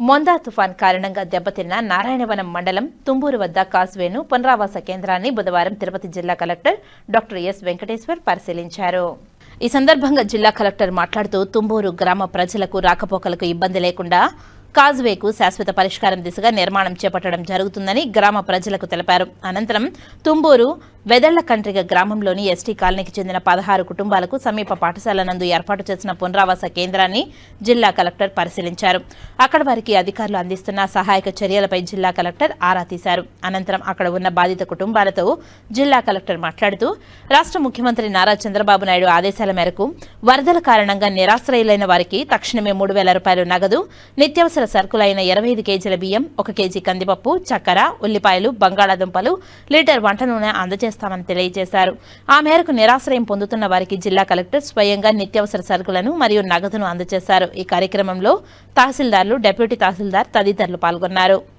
Montha తుఫాన్ కారణంగా దెబ్బతిన్న నారాయణవనం మండలం తుంబూరు వద్ద కాస్వేను పునరావాస కేంద్రాన్ని బుధవారం తిరుపతి జిల్లా కలెక్టర్ డాక్టర్ ఎస్ వెంకటేశ్వర్ పరిశీలించారు. ఈ సందర్భంగా జిల్లా కలెక్టర్ మాట్లాడుతూ తుంబూరు గ్రామ ప్రజలకు రాకపోకలకు ఇబ్బంది లేకుండా కాజ్వేకు శాశ్వత పరిష్కారం దిశగా నిర్మాణం చేపట్టడం జరుగుతుందని గ్రామ ప్రజలకు తెలిపారు. అనంతరం తుంబూరు వెదళ్ళ కంట్రిగ గ్రామంలోని ఎస్టీ కాలనీకి చెందిన పదహారు కుటుంబాలకు సమీప పాఠశాల నందు ఏర్పాటు చేసిన పునరావాస కేంద్రాన్ని జిల్లా కలెక్టర్ పరిశీలించారు. అక్కడ వారికి అధికారులు అందిస్తున్న సహాయక చర్యలపై జిల్లా కలెక్టర్ ఆరా తీశారు. అనంతరం అక్కడ ఉన్న బాధిత కుటుంబాలతో జిల్లా కలెక్టర్ మాట్లాడుతూ రాష్ట్ర ముఖ్యమంత్రి నారా చంద్రబాబు నాయుడు ఆదేశాల మేరకు వరదల కారణంగా నిరాశ్రయులైన వారికి తక్షణమే మూడు వేల రూపాయలు నగదు నిత్యావసర సరుకులైన ఇరవై ఐదు కేజీల బియ్యం ఒక కేజీ కందిపప్పు చక్కెర ఉల్లిపాయలు బంగాళాదుంపలు లీటర్ వంట నూనె అందజేస్తామని తెలియజేశారు. ఆ మేరకు నిరాశ్రయం పొందుతున్న వారికి జిల్లా కలెక్టర్ స్వయంగా నిత్యావసర సరుకులను మరియు నగదును అందజేశారు. ఈ కార్యక్రమంలో తహసీల్దార్లు డెప్యూటీ తహసీల్దార్ తదితరులు పాల్గొన్నారు.